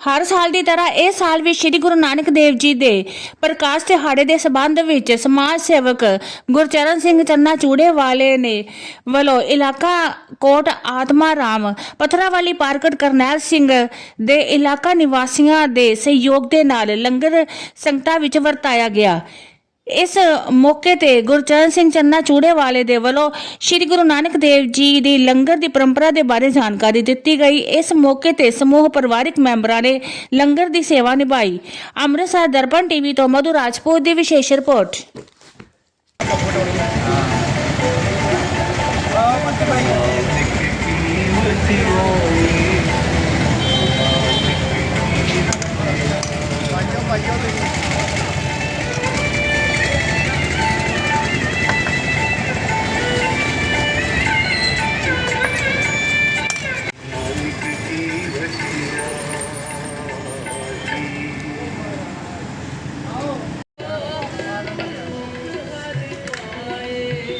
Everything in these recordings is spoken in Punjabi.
ਹਰ ਸਾਲ ਦੀ ਤਰ੍ਹਾਂ ਇਸ ਸਾਲ ਵੀ ਸ੍ਰੀ ਗੁਰੂ ਨਾਨਕ ਦੇਵ ਜੀ ਦੇ ਪ੍ਰਕਾਸ਼ ਦਿਹਾੜੇ ਦੇ ਸਬੰਧ ਵਿੱਚ ਸਮਾਜ ਸੇਵਕ ਗੁਰਚਰਨ ਸਿੰਘ ਚੰਨਾ ਚੂੜੇ ਵਾਲੇ ਨੇ ਵੱਲੋਂ ਇਲਾਕਾ ਕੋਟ ਆਤਮਾ ਰਾਮ, ਪਥਰਾਵਾਲੀ ਪਾਰਕਟ ਕਰਨੈਲ ਸਿੰਘ ਦੇ ਇਲਾਕਾ ਨਿਵਾਸੀਆਂ ਦੇ ਸਹਿਯੋਗ ਦੇ ਨਾਲ ਲੰਗਰ ਸੰਗਤਾਂ ਵਿੱਚ ਵਰਤਾਇਆ ਗਿਆ। ਇਸ ਮੌਕੇ ਤੇ ਗੁਰਚਰਨ ਸਿੰਘ ਚੰਨਾ ਚੂੜੇ ਵਾਲੇ ਦੇ ਵੱਲੋਂ ਸ੍ਰੀ ਗੁਰੂ ਨਾਨਕ ਦੇਵ ਜੀ ਦੀ ਲੰਗਰ ਦੀ ਪਰੰਪਰਾ ਦੇ ਬਾਰੇ ਜਾਣਕਾਰੀ ਦਿੱਤੀ ਗਈ। ਇਸ ਮੌਕੇ ਤੇ ਸਮੂਹ ਪਰਿਵਾਰਕ ਮੈਂਬਰਾਂ ਨੇ ਲੰਗਰ ਦੀ ਸੇਵਾ ਨਿਭਾਈ। ਅੰਮ੍ਰਿਤਸਰ ਦਰਪਣ ਟੀਵੀ ਤੋਂ ਮਧੂ ਰਾਜਪੂਤ ਦੀ ਵਿਸ਼ੇਸ਼ ਰਿਪੋਰਟ।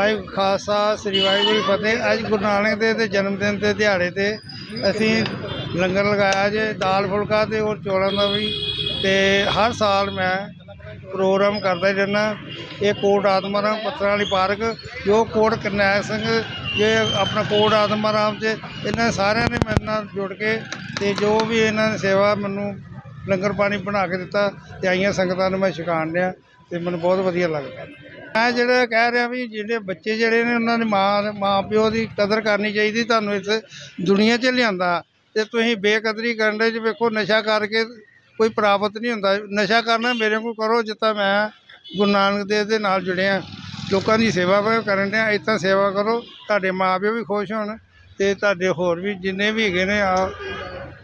ਵਾਹਿਗੁਰੂ ਖਾਲਸਾ, ਸ੍ਰੀ ਵਾਹਿਗੁਰੂ ਜੀ ਫਤਿਹ। ਅੱਜ ਗੁਰੂ ਨਾਨਕ ਦੇਵ ਦੇ ਜਨਮ ਦਿਨ ਦੇ ਦਿਹਾੜੇ ਤੇ ਅਸੀਂ ਲੰਗਰ ਲਗਾਇਆ ਜੇ, ਦਾਲ ਫੁਲਕਾ ਤੇ ਹੋਰ ਚੌਲਾਂ ਦਾ ਵੀ। ਤੇ ਹਰ ਸਾਲ ਮੈਂ ਪ੍ਰੋਗਰਾਮ ਕਰਦਾ ਹੀ ਰਹਿੰਦਾ ਇਹ ਕੋਟ ਆਤਮਾ ਰਾਮ ਪੱਤਰਾਂ ਵਾਲੀ ਪਾਰਕ, ਜੋ ਕੋਟ ਕਰਨੈਲ ਸਿੰਘ ਜੇ ਆਪਣਾ ਕੋਟ ਆਤਮਾ ਰਾਮ 'ਚ ਇਹਨਾਂ ਸਾਰਿਆਂ ਨੇ ਮੇਰੇ ਨਾਲ ਜੁੜ ਕੇ ਤੇ ਜੋ ਵੀ ਇਹਨਾਂ ਨੇ ਸੇਵਾ ਮੈਨੂੰ ਲੰਗਰ ਪਾਣੀ ਬਣਾ ਕੇ ਦਿੱਤਾ ਤੇ ਆਈਆਂ ਸੰਗਤਾਂ ਨੂੰ ਮੈਂ ਛਕਾਣ ਲਿਆ ਤੇ ਮੈਨੂੰ ਬਹੁਤ ਵਧੀਆ ਲੱਗਦਾ। ਮੈਂ ਜਿਹੜਾ ਕਹਿ ਰਿਹਾ ਵੀ ਜਿਹੜੇ ਬੱਚੇ ਜਿਹੜੇ ਨੇ, ਉਹਨਾਂ ਦੇ ਮਾਂ ਮਾਂ ਪਿਓ ਦੀ ਕਦਰ ਕਰਨੀ ਚਾਹੀਦੀ ਤੁਹਾਨੂੰ ਇਸ ਦੁਨੀਆ 'ਚ ਲਿਆਂਦਾ। ਤੇ ਤੁਸੀਂ ਬੇਕਦਰੀ ਕਰਨ ਦੇ ਚ ਵੇਖੋ, ਨਸ਼ਾ ਕਰਕੇ ਕੋਈ ਪ੍ਰਾਪਤ ਨਹੀਂ ਹੁੰਦਾ। ਨਸ਼ਾ ਕਰਨਾ ਮੇਰੇ ਕੋਲ ਕਰੋ, ਜਿੱਦਾਂ ਮੈਂ ਗੁਰੂ ਨਾਨਕ ਦੇਵ ਦੇ ਨਾਲ ਜੁੜਿਆ ਲੋਕਾਂ ਦੀ ਸੇਵਾ ਮੈਂ ਕਰਨ ਡਿਆ ਇਦਾਂ ਸੇਵਾ ਕਰੋ। ਤੁਹਾਡੇ ਮਾਂ ਪਿਓ ਵੀ ਖੁਸ਼ ਹੋਣ ਤੇ ਤੁਹਾਡੇ ਹੋਰ ਵੀ ਜਿੰਨੇ ਵੀ ਹੈਗੇ ਨੇ, ਆ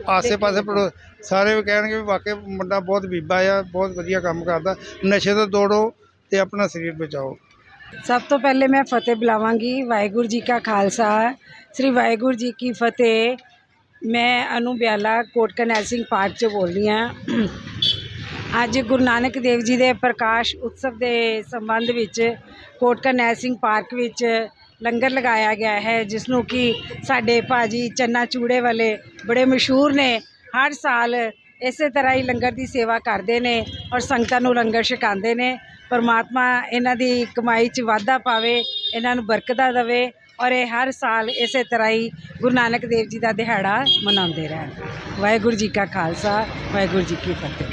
ਆਸੇ ਪਾਸੇ ਪੜੋ, ਸਾਰੇ ਵੀ ਕਹਿਣਗੇ ਵੀ ਵਾਕਈ ਮੁੰਡਾ ਬਹੁਤ ਬੀਬਾ ਆ, ਬਹੁਤ ਵਧੀਆ ਕੰਮ ਕਰਦਾ। ਨਸ਼ੇ ਤੋਂ ਦੌੜੋ ਤੇ ਆਪਣਾ ਸਰੀਰ ਬਚਾਓ। ਸਭ ਤੋਂ ਪਹਿਲੇ ਮੈਂ ਫਤਿਹ ਬੁਲਾਵਾਂਗੀ। ਵਾਹਿਗੁਰੂ ਜੀ ਕਾ ਖਾਲਸਾ। ਸ੍ਰੀ ਵਾਹਿਗੁਰੂ ਜੀ ਕੀ ਫਤਿਹ। ਮੈਂ ਅਨੂ ਬਿਆਲਾ ਕੋਟ ਕਰਨੈਲ ਸਿੰਘ ਪਾਰਕ 'ਚ ਬੋਲ ਰਹੀ ਹਾਂ। ਅੱਜ ਗੁਰੂ ਨਾਨਕ ਦੇਵ ਜੀ ਦੇ ਪ੍ਰਕਾਸ਼ ਉਤਸਵ ਦੇ ਸੰਬੰਧ ਵਿੱਚ ਕੋਟ ਕਰਨੈਲ ਸਿੰਘ ਪਾਰਕ ਵਿੱਚ ਲੰਗਰ ਲਗਾਇਆ ਗਿਆ ਹੈ, ਜਿਸ ਨੂੰ ਕਿ ਸਾਡੇ ਭਾਜੀ ਚੰਨਾ ਚੂੜੇ ਵਾਲੇ ਬੜੇ ਮਸ਼ਹੂਰ ਨੇ। ਹਰ ਸਾਲ ਇਸੇ ਤਰ੍ਹਾਂ ਹੀ ਲੰਗਰ ਦੀ ਸੇਵਾ ਕਰਦੇ ਨੇ ਔਰ ਸੰਗਤਾਂ ਨੂੰ ਲੰਗਰ ਛਕਾਉਂਦੇ ਨੇ। ਪਰਮਾਤਮਾ ਇਹਨਾਂ ਦੀ ਕਮਾਈ 'ਚ ਵਾਧਾ ਪਾਵੇ, ਇਹਨਾਂ ਨੂੰ ਬਰਕਤਾਂ ਦੇਵੇ ਔਰ ਇਹ ਹਰ ਸਾਲ ਇਸੇ ਤਰ੍ਹਾਂ ਹੀ ਗੁਰੂ ਨਾਨਕ ਦੇਵ ਜੀ ਦਾ ਦਿਹਾੜਾ ਮਨਾਉਂਦੇ ਰਹਿਣ। ਵਾਹਿਗੁਰੂ ਜੀ ਕਾ ਖਾਲਸਾ, ਵਾਹਿਗੁਰੂ ਜੀ ਕੀ ਫਤਿਹ।